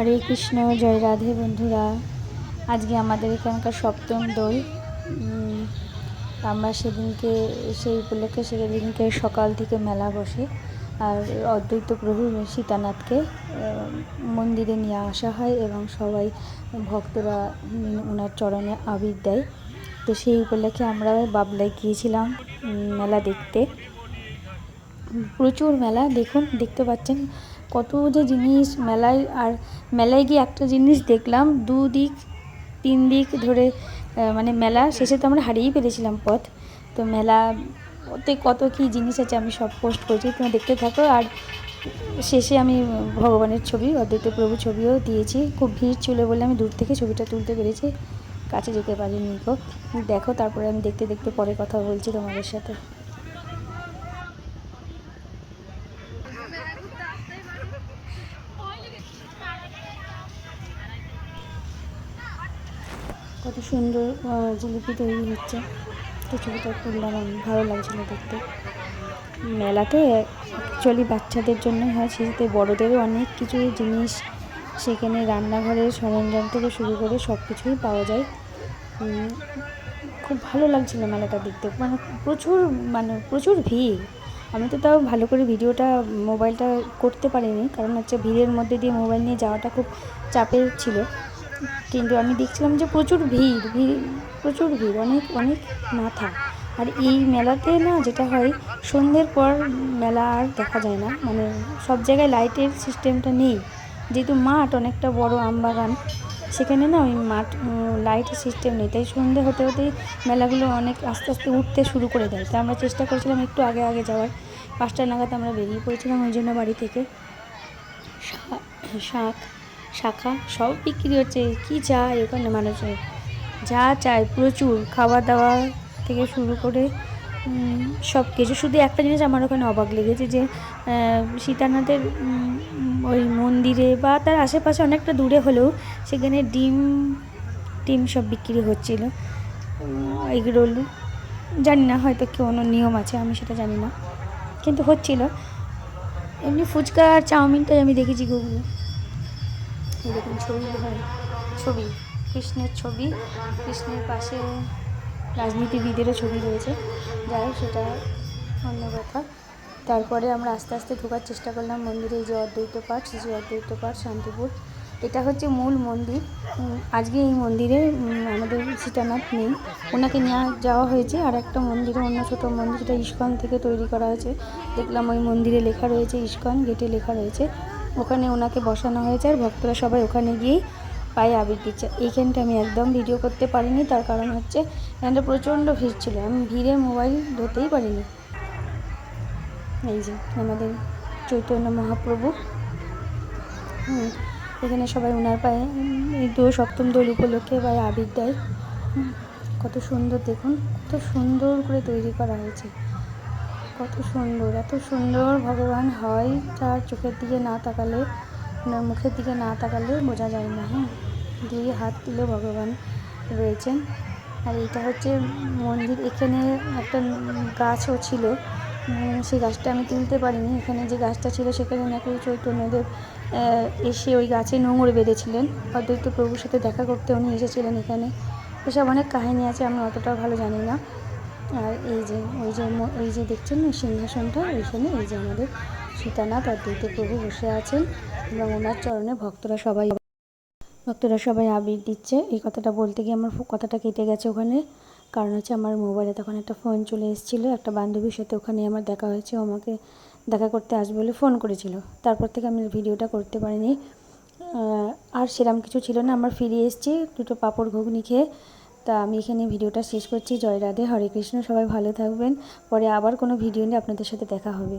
হরে কৃষ্ণ, জয় রাধে বন্ধুরা। আজকে আমাদের এখানকার সপ্তম দোল। আমরা সেদিনকে, সেই উপলক্ষে সেদিনকে সকাল থেকে মেলা বসে। আর অদ্বৈত প্রভু সীতানাথকে মন্দিরে নিয়ে আসা হয় এবং সবাই ভক্তরা ওনার চরণে আবির দেয়। তো সেই উপলক্ষে আমরা বাবলায় গিয়েছিলাম মেলা দেখতে। প্রচুর মেলা, দেখুন, দেখতে পাচ্ছেন। কত যে জিনিস মেলায় আর মেলায় গিয়ে একটা জিনিস দেখলাম দুদিক তিন দিক ধরে মানে মেলা শেষে তো আমরা হারিয়েই ফেলেছিলাম পথ। তো মেলা, ওতে কত কী জিনিস আছে আমি সব পোস্ট করছি, তোমরা দেখতে থাকো। আর শেষে আমি ভগবানের ছবি, অদ্বৈত প্রভু ছবিও দিয়েছি। খুব ভিড় ছিল বলে আমি দূর থেকে ছবিটা তুলতে পেরেছি। কাছে যেতে পারিনি দেখো, তারপরে আমি দেখতে দেখতে পরে কথা বলছি তোমাদের সাথে। কত সুন্দর জিলিপি তৈরি হচ্ছে। তো ছবিটা তুললাম আমি ভালো লাগছিল দেখতে। মেলাতে অ্যাকচুয়ালি বাচ্চাদের জন্য হয়, সেটাতে বড়োদেরও অনেক কিছু জিনিস সেখানে রান্নাঘরের সরঞ্জাম থেকে শুরু করে সব কিছুই পাওয়া যায়। খুব ভালো লাগছিল মেলাটা দেখতে। মানে প্রচুর মানে প্রচুর ভিড়। আমি তো তাও ভালো করে ভিডিওটা, মোবাইলটা করতে পারিনি, কারণ হচ্ছে ভিড়ের মধ্যে দিয়ে মোবাইল নিয়ে যাওয়াটা খুব চাপের ছিল। কিন্তু আমি দেখছিলাম যে প্রচুর ভিড় ভিড়, প্রচুর ভিড়, অনেক অনেক মাথা। আর এই মেলাতে না যেটা হয়, সন্ধ্যের পর মেলা আর দেখা যায় না। মানে সব জায়গায় লাইটের সিস্টেমটা নেই। যেহেতু মাঠ অনেকটা বড় আমবাগান, সেখানে না ওই মাঠ লাইটের সিস্টেম নেই। তাই সন্ধে হতে হতেই মেলাগুলো অনেক আস্তে আস্তে উঠতে শুরু করে দেয়। তাই আমরা চেষ্টা করেছিলাম একটু আগে আগে যাওয়ার। পাঁচটা নাগাদ আমরা বেরিয়ে পড়েছিলাম ওই জন্য বাড়ি থেকে। শাক শাখা সব বিক্রি হচ্ছে। কি চাই ওখানে মানুষের? যা চায় প্রচুর খাওয়া দাওয়া থেকে শুরু করে সব কিছু শুধু একটা জিনিস আমার ওখানে অবাক লেগেছে যে সীতানাথের ওই মন্দিরে বা তার আশেপাশে অনেকটা দূরে হলেও সেখানে ডিম ডিম সব বিক্রি হচ্ছিল। এগরোল, জানি না, হয়তো কোনো নিয়ম আছে, আমি সেটা জানি না। কিন্তু হচ্ছিল। এমনি ফুচকা আর চাউমিনটাই আমি দেখেছি গুগলে দেখুন ছবি ছবি, কৃষ্ণের ছবি। কৃষ্ণের পাশে রাজনীতিবিদেরও ছবি রয়েছে। যাই সেটা অন্য কথা। তারপরে আমরা আস্তে আস্তে ঢোকার চেষ্টা করলাম মন্দিরে যে অদ্বৈত পাঠ, শ্রী অদ্বৈত পাঠ, শান্তিপুর। এটা হচ্ছে মূল মন্দির। আজকে এই মন্দিরে আমাদের সীতানাথ নেই। ওনাকে নিয়ে যাওয়া হয়েছে। আর একটা মন্দিরে, অন্য ছোটো মন্দির ইস্কন থেকে তৈরি করা হয়েছে। দেখলাম ওই মন্দিরে লেখা রয়েছে ইস্কন, গেটে লেখা রয়েছে। ওখানে ওনাকে বসানো হয়েছে আর ভক্তরা সবাই ওখানে গিয়েই পায়ে আবির দিচ্ছে। এইখানটা আমি একদম ভিডিও করতে পারিনি, তার কারণ হচ্ছে এখানটা প্রচণ্ড ভিড় ছিল। আমি ভিড়ে মোবাইল ধরতেই পারিনি। এই যে আমাদের চৈতন্য মহাপ্রভু। এখানে সবাই ওনার পায়ে, এই দু সপ্তম দোল উপলক্ষে পায়ে আবির দেয়। কত সুন্দর দেখুন, কত সুন্দর করে তৈরি করা হয়েছে। কত সুন্দর, এত সুন্দর ভগবান হয়। তার চোখের দিকে না তাকালে মুখের দিকে না তাকালে বোঝা যায় না হ্যাঁ? দুই হাত তুলে ভগবান রয়েছেন। আর এটা হচ্ছে মন্দির। এখানে একটা গাছও ছিল। সেই গাছটা আমি তুলতে পারিনি। এখানে যে গাছটা ছিল, সেখানে নাকি চৈতন্যদেব এসে ওই গাছে নোংর বেঁধেছিলেন। অদ্বৈত প্রভুর সাথে দেখা করতে উনি এসেছিলেন এখানে। এসব অনেক কাহিনী আছে আমি অতটাও ভালো জানি না। আর এই যে, ওই যে এই যে দেখছেন না সিংহাসনটা? ওইখানে এই যে আমাদের সীতানাথ অদ্বৈত প্রভু বসে আছেন এবং ওনার চরণে ভক্তরা সবাই ভক্তরা সবাই আবির দিচ্ছে। এই কথাটা বলতে গিয়ে আমার কথাটা কেটে গেছে ওখানে। কারণ হচ্ছে আমার মোবাইলে তখন একটা ফোন চলে এসেছিল, একটা বান্ধবীর সাথে ওখানে আমার দেখা হয়েছে। আমাকে দেখা করতে আসবে বলে ফোন করেছিল। তারপর থেকে আমি ভিডিওটা করতে পারিনি। আর সেরকম কিছু ছিল না। আমরা ফিরে এসেছি, দুটো পাঁপড় ঘুগনি খেয়ে। তা আমি এখানে ভিডিওটা শেষ করছি। জয় রাধে, হরে কৃষ্ণ, সবাই ভালো থাকবেন। পরে আবার কোনো ভিডিও নিয়ে আপনাদের সাথে দেখা হবে।